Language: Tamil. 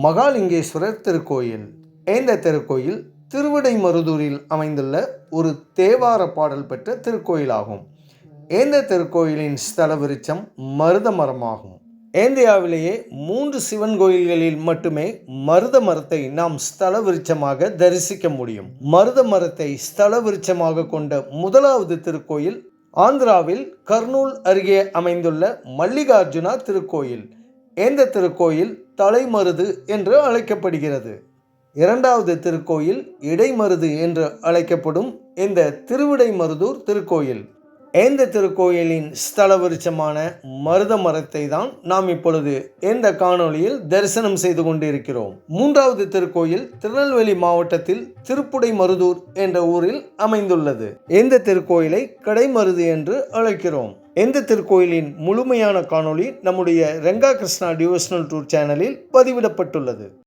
மகாலிங்கேஸ்வரர் திருக்கோயில். இந்த திருக்கோயில்? திருவிடைமருதூரில் அமைந்துள்ள ஒரு தேவார பாடல் பெற்ற திருக்கோயிலாகும். இந்த திருக்கோயிலின் ஸ்தல விருட்சம் மருத மரமாகும். இந்தியாவிலேயே மூன்று சிவன் கோயில்களில் மட்டுமே மருத மரத்தை நாம் ஸ்தல விருட்சமாக தரிசிக்க முடியும். மருத மரத்தை ஸ்தல விருட்சமாக கொண்ட முதலாவது திருக்கோயில் ஆந்திராவில் கர்னூல் அருகே அமைந்துள்ள மல்லிகார்ஜுனா திருக்கோயில். இந்த திருக்கோயில்? தலைமருது என்று அழைக்கப்படுகிறது. இரண்டாவது திருக்கோயில் இடைமருது என்று அழைக்கப்படும் இந்த திருவிடைமருதூர் திருக்கோயில். இந்த திருக்கோயிலின் ஸ்தல விருட்சமான மருத மரத்தை தான் நாம் இப்பொழுது இந்த காணொளியில் தரிசனம் செய்து கொண்டிருக்கிறோம். மூன்றாவது திருக்கோயில் திருநெல்வேலி மாவட்டத்தில் திருப்புடை மருதூர் என்ற ஊரில் அமைந்துள்ளது. இந்த திருக்கோயிலை கடைமருது என்று அழைக்கிறோம். எந்த திருக்கோயிலின் முழுமையான காணொளி நம்முடைய ரெங்கா கிருஷ்ணா டிவோஷனல் டூர் சேனலில் பதிவிடப்பட்டுள்ளது.